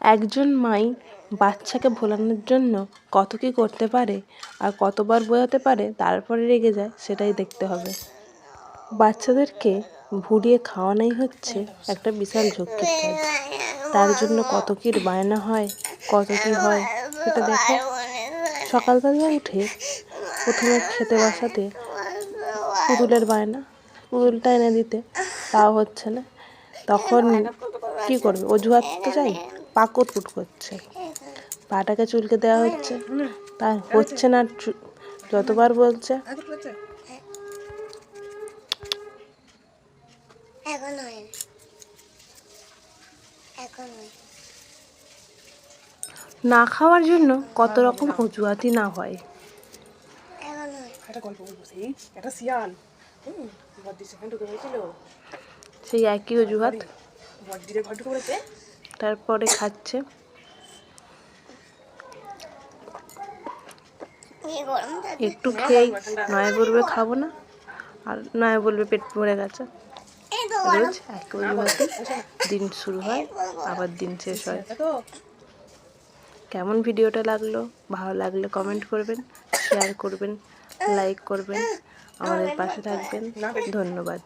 একজন মাই বাচ্চাকে ভোলানোর জন্য কত কী করতে পারে আর কতবার বোঝাতে পারে, তারপরে রেগে যায়, সেটাই দেখতে হবে। বাচ্চাদেরকে ভুলিয়ে খাওয়ানোই হচ্ছে একটা বিশাল ঝক্কির কাজ। তার জন্য কত কীর বায়না হয়, কত কী হয়, সেটা দেখো সকালবেলা উঠে প্রথমে খেতে বসাতে পুতুলের বায়না, পুতুলটা এনে দিতে, তাও হচ্ছে না। তখন কী করবে? অজুহাত তো চাই? পা কুটকুট করছে। পাটাকে চুলকে দেওয়া হচ্ছে। তা হচ্ছে না চু- যতবার বলছে। না। এখন না খাওয়ার জন্য কত রকম অজুহাতই না হয়। সেই একই অজুহাত। তারপরে খাচ্ছে। একটু খেয়েই নয় বলবে খাব না, আর নয় বলবে পেট ভরে গেছে। রোজ এক অজুহাতে দিন শুরু হয়, আবার দিন শেষ হয়। কেমন ভিডিওটা লাগল, ভালো লাগলে কমেন্ট করবেন শেয়ার করবেন লাইক করবেন, আমাদের পাশে থাকবেন। ধন্যবাদ।